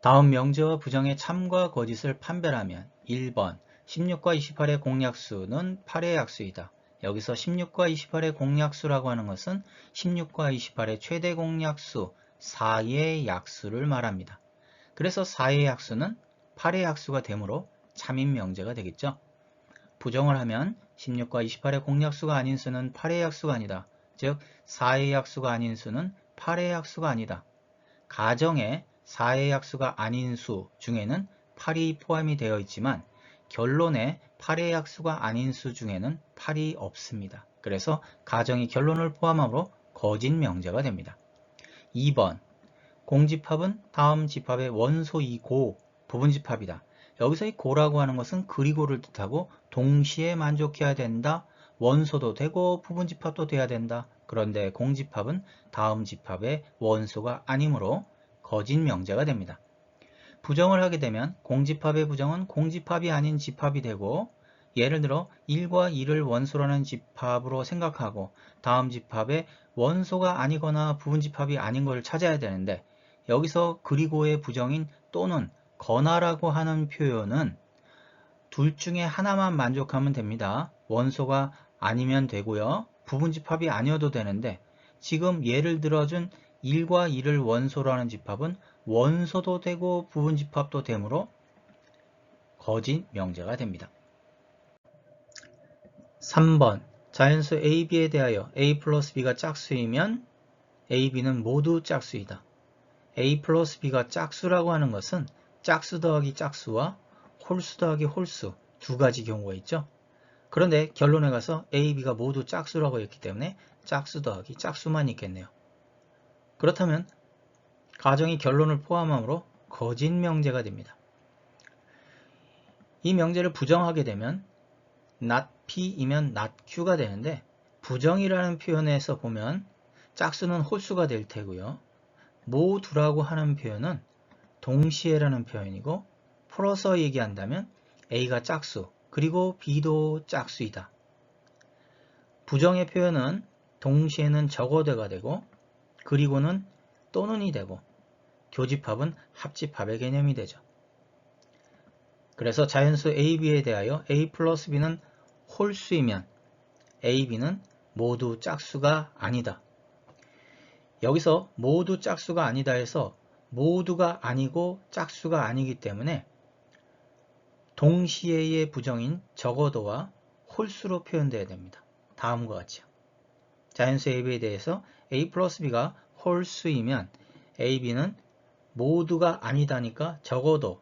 다음 명제와 부정의 참과 거짓을 판별하면 1번 16과 28의 공약수는 8의 약수이다. 여기서 16과 28의 공약수라고 하는 것은 16과 28의 최대 공약수 4의 약수를 말합니다. 그래서 4의 약수는 8의 약수가 되므로 참인 명제가 되겠죠. 부정을 하면 16과 28의 공약수가 아닌 수는 8의 약수가 아니다. 즉 4의 약수가 아닌 수는 8의 약수가 아니다. 가정에 4의 약수가 아닌 수 중에는 8이 포함이 되어 있지만 결론에 8의 약수가 아닌 수 중에는 8이 없습니다. 그래서 가정이 결론을 포함하므로 거짓 명제가 됩니다. 2번 공집합은 다음 집합의 원소이고 부분집합이다. 여기서 이 고라고 하는 것은 그리고를 뜻하고 동시에 만족해야 된다. 원소도 되고 부분집합도 돼야 된다. 그런데 공집합은 다음 집합의 원소가 아니므로 거짓 명제가 됩니다. 부정을 하게 되면 공집합의 부정은 공집합이 아닌 집합이 되고 예를 들어 1과 2를 원소라는 집합으로 생각하고 다음 집합의 원소가 아니거나 부분집합이 아닌 것을 찾아야 되는데 여기서 그리고의 부정인 또는 거나라고 하는 표현은 둘 중에 하나만 만족하면 됩니다. 원소가 아니면 되고요. 부분집합이 아니어도 되는데 지금 예를 들어준 1과 2를 원소로 하는 집합은 원소도 되고 부분집합도 되므로 거짓 명제가 됩니다. 3번 자연수 A, B에 대하여 A 플러스 B가 짝수이면 A, B는 모두 짝수이다. A 플러스 B가 짝수라고 하는 것은 짝수 더하기 짝수와 홀수 더하기 홀수 두 가지 경우가 있죠. 그런데 결론에 가서 A, B가 모두 짝수라고 했기 때문에 짝수 더하기 짝수만 있겠네요. 그렇다면 가정이 결론을 포함하므로 거짓 명제가 됩니다. 이 명제를 부정하게 되면 not p이면 not q가 되는데 부정이라는 표현에서 보면 짝수는 홀수가 될 테고요. 모두라고 하는 표현은 동시에라는 표현이고 풀어서 얘기한다면 A가 짝수 그리고 B도 짝수이다. 부정의 표현은 동시에는 적어대가 되고 그리고는 또는이 되고 교집합은 합집합의 개념이 되죠. 그래서 자연수 AB에 대하여 A 플러스 B는 홀수이면 AB는 모두 짝수가 아니다. 여기서 모두 짝수가 아니다 해서 모두가 아니고 짝수가 아니기 때문에 동시에의 부정인 적어도와 홀수로 표현되어야 됩니다. 다음과 같이요. 자연수 AB에 대해서 A 플러스 B가 홀수이면 AB는 모두가 아니다니까 적어도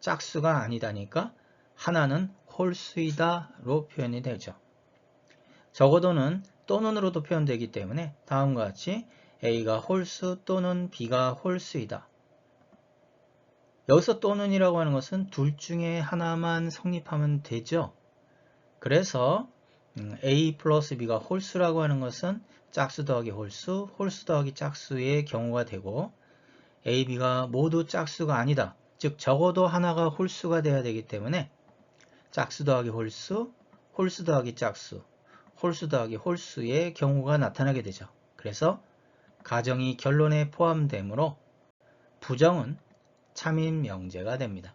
짝수가 아니다니까 하나는 홀수이다로 표현이 되죠. 적어도는 또는으로도 표현되기 때문에 다음과 같이 A가 홀수 또는 B가 홀수이다. 여기서 또는이라고 하는 것은 둘 중에 하나만 성립하면 되죠. 그래서 음, A 플러스 B가 홀수라고 하는 것은 짝수 더하기 홀수, 홀수 더하기 짝수의 경우가 되고 A, B가 모두 짝수가 아니다. 즉 적어도 하나가 홀수가 돼야 되기 때문에 짝수 더하기 홀수, 홀수 더하기 짝수, 홀수 더하기 홀수의 경우가 나타나게 되죠. 그래서 가정이 결론에 포함되므로 부정은 참인 명제가 됩니다.